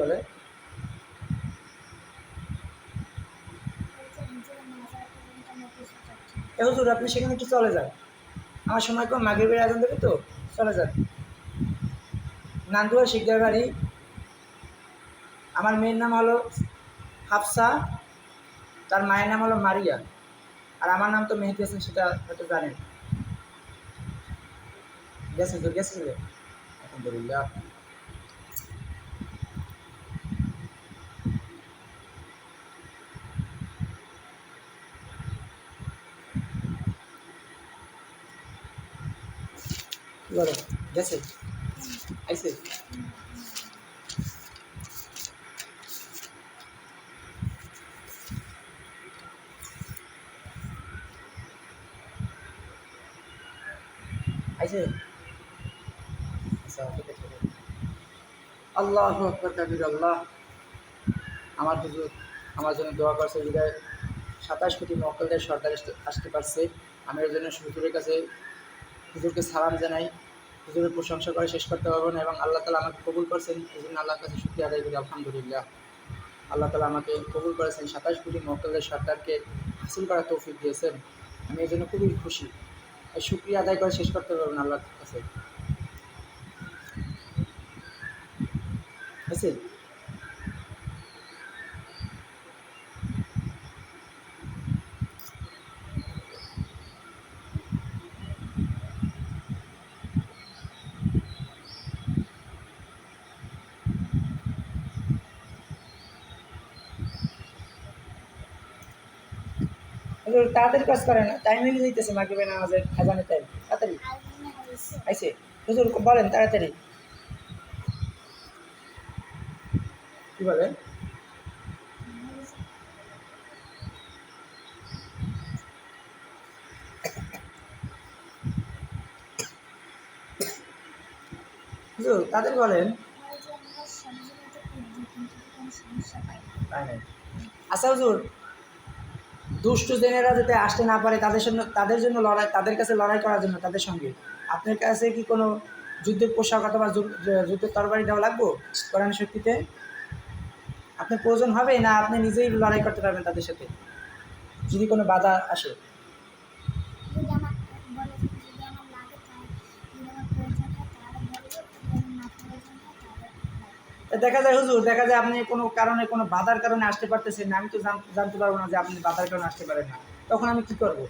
বলে। হুজুর আপনি সেখানে একটু চলে যান। আমার সময় কম দেবে তো, চলে যান। নান্দুয়া শিকদার বাড়ি আমার মেয়ের নাম হলো হাফসা, তার মায়ের নাম হলো মারিয়া। আর আমার নাম তো মেহেদি হাসান, সেটা হয়তো জানেন। গেছে তো, গেছে আলহামদুলিল্লাহ। আল্লাহ আকবর কাবির আল্লাহ আমার হুজুর, আমার জন্য দোয়া করছে হৃদয় সাতাশ কোটি মক্কলদের সরকার আসতে- পারছে। আমি এর জন্য হুজুরের কাছে হুজুরকে সালাম জানাই। হুজুরের প্রশংসা করে শেষ করতে পারব না এবং আল্লাহ তালা আমাকে কবুল করছেন। এই জন্য আল্লাহর কাছে শুক্রিয়া আদায় করি, আলহামদুলিল্লাহ। আল্লাহ তালা আমাকে কবুল করেছেন। সাতাশ কোটি মক্কলদের সরকারকে হাসিল করার তৌফিক দিয়েছেন। আমি এই জন্য খুবই খুশি। শুক্রিয়া আদায় করে শেষ করতে পারব না আল্লাহর কাছে। আছে? তাড়াতাড়ি কাজ করে না টাইম যাইতেছে মাগরিবে নামাজের আজানের টাইম তাড়াতাড়ি। আইসে হুজুর বলেন তাড়াতাড়ি। কি বলেন? হুজুর তাদের বলেন। আচ্ছা হুজুর দুষ্টু জেনেরা যাতে আসতে না পারে, তাদের জন্য তাদের জন্য লড়াই, তাদের কাছে লড়াই করার জন্য তাদের সঙ্গে। আপনার কাছে কি কোনো যুদ্ধের পোশাক অথবা যুদ্ধের তরবারি দেওয়া লাগবো কোরআন শক্তিতে? আপনার প্রয়োজন হবে না, আপনি নিজেই লড়াই করতে পারবেন তাদের সাথে। যদি কোনো বাধা আসে। দেখা যায়, হুজুর, দেখা যায় আপনি কোনো কারণে, কোনো বাধার কারণে আসতে পারতেছেন না, আমি তো জান- জানতে পারব না যে আপনি বাধার কারণে আসতে পারেন না। তখন আমি কি করব?